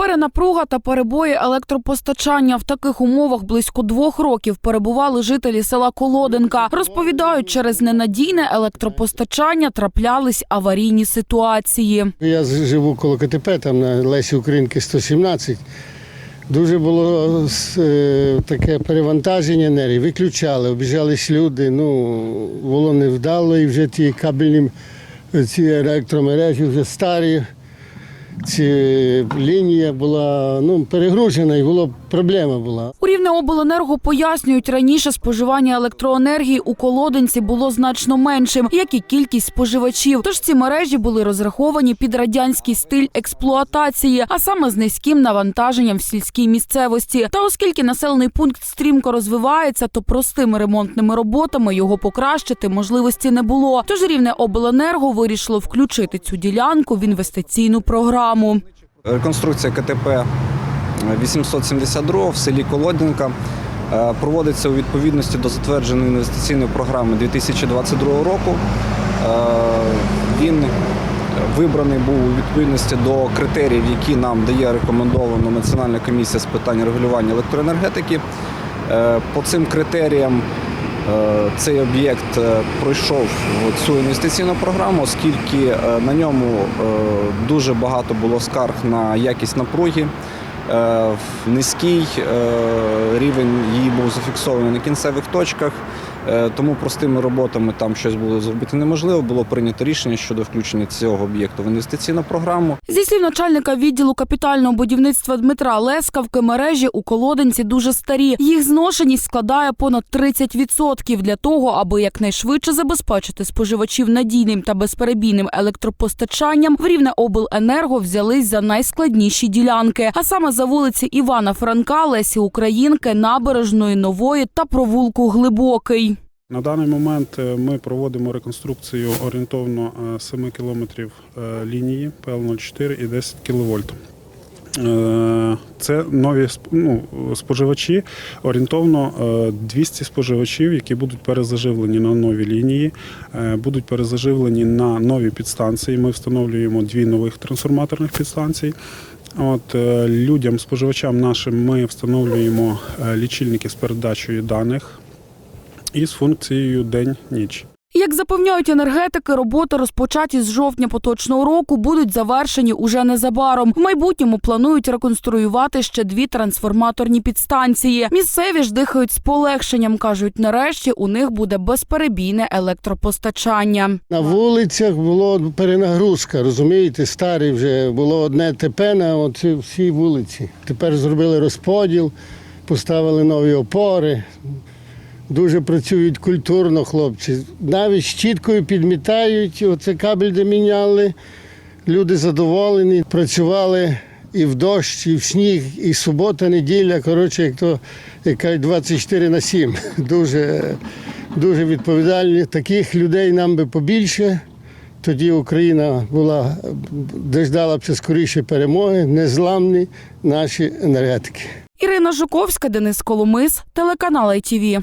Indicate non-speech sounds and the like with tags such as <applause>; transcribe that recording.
Перенапруга та перебої електропостачання в таких умовах близько двох років перебували жителі села Колоденка. Розповідають, через ненадійне електропостачання траплялись аварійні ситуації. Я живу коло КТП, там на Лесі Українки 117. Дуже було е, таке перевантаження енергії. Виключали, обіжались люди. Ну, було невдало, і вже ті кабельні ці електромережі вже старі. Ці лінія була ну, перегружена і була проблема була. У Рівнеобленерго пояснюють, раніше споживання електроенергії у Колоденці було значно меншим, як і кількість споживачів. Тож ці мережі були розраховані під радянський стиль експлуатації, а саме з низьким навантаженням в сільській місцевості. Та оскільки населений пункт стрімко розвивається, то простими ремонтними роботами його покращити можливості не було. Тож Рівнеобленерго вирішило включити цю ділянку в інвестиційну програму. Реконструкція КТП 872 в селі Колодінка е, проводиться у відповідності до затвердженої інвестиційної програми 2022 року. Е, Він вибраний був у відповідності до критеріїв, які нам дає рекомендовано Національна комісія з питань регулювання електроенергетики. Е, По цим критеріям цей об'єкт е, пройшов цю інвестиційну програму, оскільки е, на ньому е, дуже багато було скарг на якість напруги. Е, Низький е, рівень її був зафіксований на кінцевих точках, е, тому простими роботами там щось було зробити неможливо. Було прийнято рішення щодо включення цього об'єкту в інвестиційну програму. Зі слів начальника відділу капітального будівництва Дмитра Лескавки, мережі у колоденці дуже старі. Їх зношеність складає понад 30%. Для того, аби якнайшвидше забезпечити споживачів надійним та безперебійним електропостачанням, в Рівне обленерго взялись за найскладніші ділянки, а саме за вулиці Івана Франка, Лесі Українки, Набережної Нової та провулку Глибокий. На даний момент е, ми проводимо реконструкцію орієнтовно е, 7 кілометрів е, лінії ПЛ-04 і 10 кВт. Це нові ну, споживачі, орієнтовно е, 200 споживачів, які будуть перезаживлені на нові лінії, е, будуть перезаживлені на нові підстанції. Ми встановлюємо дві нових трансформаторних підстанції. От е, людям, споживачам нашим, ми встановлюємо е, лічильники з передачею даних і з функцією день-ніч. Як запевняють енергетики, роботи розпочаті з жовтня поточного року будуть завершені уже незабаром. В майбутньому планують реконструювати ще дві трансформаторні підстанції. Місцеві ж дихають з полегшенням. кажуть, нарешті у них буде безперебійне електропостачання. На вулицях була перенагрузка, розумієте, старі вже було одне ТП на оці всій вулиці. Тепер зробили розподіл, поставили нові опори. Дуже працюють культурно хлопці. Навіть щіткою підмітають, оце кабель де міняли. Люди задоволені, працювали і в дощ, і в сніг, і субота, неділя. Коротше, як то яка 24 на 7. <laughs> Дуже, дуже відповідальні. Таких людей нам би побільше. Тоді Україна була дождалася скоріше перемоги, незламні наші енергетики. Ірина Жуковська, Денис Коломис, телеканал ITV.